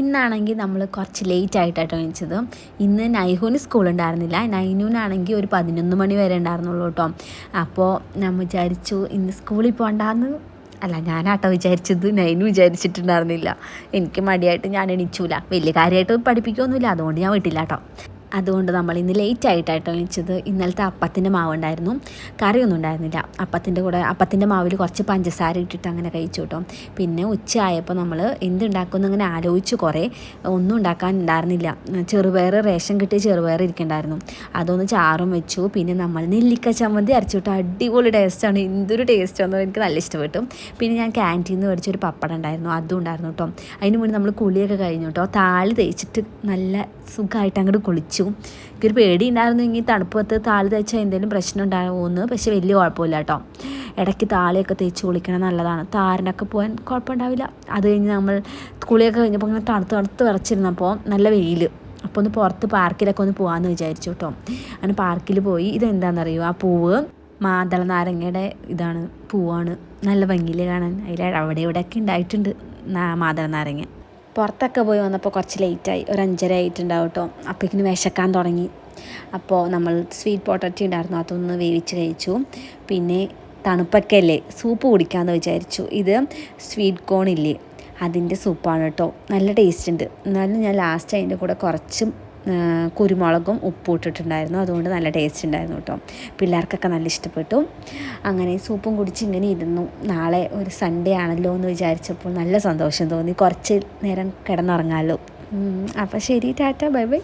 ഇന്നാണെങ്കിൽ നമ്മൾ കുറച്ച് ലേറ്റ് ആയിട്ടാണ് എണീച്ചത്. ഇന്ന് നൈഹൂന് സ്കൂൾ ഉണ്ടായിരുന്നില്ല. നൈനൂനാണെങ്കിൽ ഒരു പതിനൊന്ന് മണി വരെ ഉണ്ടായിരുന്നുള്ളൂ കേട്ടോ അപ്പോൾ ഞാൻ വിചാരിച്ചു ഇന്ന് സ്കൂളിൽ പോകണ്ടാന്ന് അല്ല ഞാനാട്ടോ വിചാരിച്ചത്. നൈനു വിചാരിച്ചിട്ടുണ്ടായിരുന്നില്ല. എനിക്ക് മടിയായിട്ട് ഞാൻ എണീച്ചൂല. വലിയ കാര്യമായിട്ട് പഠിപ്പിക്കുകയൊന്നുമില്ല അതുകൊണ്ട് ഞാൻ വിട്ടില്ല കേട്ടോ അതുകൊണ്ട് നമ്മൾ ഇന്ന് ലേറ്റ് ആയിട്ടായിട്ട് വിളിച്ചത് ഇന്നലത്തെ അപ്പത്തിന്റെ മാവ് ഉണ്ടായിരുന്നു. കറിയൊന്നും ഉണ്ടായിരുന്നില്ല. അപ്പത്തിന്റെ കൂടെ അപ്പത്തിന്റെ മാവിൽ കുറച്ച് പഞ്ചസാര ഇട്ടിട്ട് അങ്ങനെ കഴിച്ചു കേട്ടോ പിന്നെ ഉച്ചയായപ്പോൾ നമ്മൾ എന്തുണ്ടാക്കുമെന്ന് അങ്ങനെ ആലോചിച്ച് കുറേ ഒന്നും ഉണ്ടാക്കാൻ ഉണ്ടായിരുന്നില്ല. ചെറുപയർ റേഷൻ കിട്ടിയ ചെറുപയർ ഇരിക്കണ്ടായിരുന്നു. അതൊന്ന് ചാറും വെച്ചു. പിന്നെ നമ്മൾ നെല്ലിക്ക ചമ്മന്തി അരച്ചു വിട്ടു അടിപൊളി ടേസ്റ്റാണ് എന്തൊരു ടേസ്റ്റാണെന്ന് എനിക്ക് നല്ല ഇഷ്ടപ്പെട്ടു. പിന്നെ ഞാൻ ക്യാന്റീനിൽ നിന്ന് മേടിച്ചൊരു പപ്പടം ഉണ്ടായിരുന്നു. അതും ഉണ്ടായിരുന്നു കേട്ടോ അതിന് മുന്നേ നമ്മൾ കുളിയൊക്കെ കഴിഞ്ഞു കേട്ടോ താളി തേച്ചിട്ട് നല്ല സുഖമായിട്ട് അങ്ങോട്ട് കുളിച്ചു. എനിക്കൊരു പേടി ഉണ്ടായിരുന്നു ഇനി തണുപ്പത്ത് താളി തയ്ച്ചാൽ എന്തെങ്കിലും പ്രശ്നം ഉണ്ടാകുമെന്ന് പക്ഷേ വലിയ കുഴപ്പമില്ല കേട്ടോ. ഇടയ്ക്ക് താളിയൊക്കെ തേച്ച് കുളിക്കണം നല്ലതാണ്. താരനൊക്കെ പോകാൻ കുഴപ്പമുണ്ടാവില്ല. അത് കഴിഞ്ഞ് നമ്മൾ കുളിയൊക്കെ കഴിഞ്ഞപ്പോൾ ഇങ്ങനെ തണുത്ത് തണുത്ത് വിറച്ചിരുന്നപ്പോൾ നല്ല വെയിൽ അപ്പോൾ ഒന്ന് പുറത്ത് പാർക്കിലൊക്കെ ഒന്ന് പോകാമെന്ന് വിചാരിച്ചു കേട്ടോ. അങ്ങനെ പാർക്കിൽ പോയി. ഇതെന്താണെന്നറിയോ? ആ പൂവ് മാതള നാരങ്ങയുടെ ഇതാണ്. പൂവാണ്. നല്ല ഭംഗിയിൽ കാണാൻ. അതിൽ അവിടെ ഇവിടെയൊക്കെ ഉണ്ടായിട്ടുണ്ട്. മാതള നാരങ്ങ. പുറത്തൊക്കെ പോയി വന്നപ്പോൾ കുറച്ച് ലേറ്റായി. ഒരു അഞ്ചര ആയിട്ടുണ്ടാവും കേട്ടോ അപ്പോഴേക്കിന് വിശക്കാൻ തുടങ്ങി. അപ്പോൾ നമ്മൾ സ്വീറ്റ് പൊട്ടറ്റി ഉണ്ടായിരുന്നു. അതൊന്ന് വേവിച്ച് കഴിച്ചു. പിന്നെ തണുപ്പൊക്കെ അല്ലേ സൂപ്പ് കുടിക്കാമെന്ന് വിചാരിച്ചു. ഇത് സ്വീറ്റ് കോൺ ഇല്ലേ? അതിന്റെ സൂപ്പാണ് കേട്ടോ നല്ല ടേസ്റ്റ് ഉണ്ട്. എന്നാലും ഞാൻ ലാസ്റ്റ് അതിന്റെ കൂടെ കുറച്ചും കുരുമുളകും ഉപ്പും ഇട്ടിട്ടുണ്ടായിരുന്നു. അതുകൊണ്ട് നല്ല ടേസ്റ്റ് ഉണ്ടായിരുന്നു കേട്ടോ പിള്ളേർക്കൊക്കെ നല്ല ഇഷ്ടപ്പെട്ടു. അങ്ങനെ സൂപ്പും കുടിച്ച് ഇങ്ങനെ ഇരുന്നു. നാളെ ഒരു സൺഡേ ആണല്ലോ എന്ന് വിചാരിച്ചപ്പോൾ നല്ല സന്തോഷം തോന്നി. കുറച്ച് നേരം കിടന്നുറങ്ങാമല്ലോ അപ്പോൾ ശരി ടാറ്റ. Bye bye.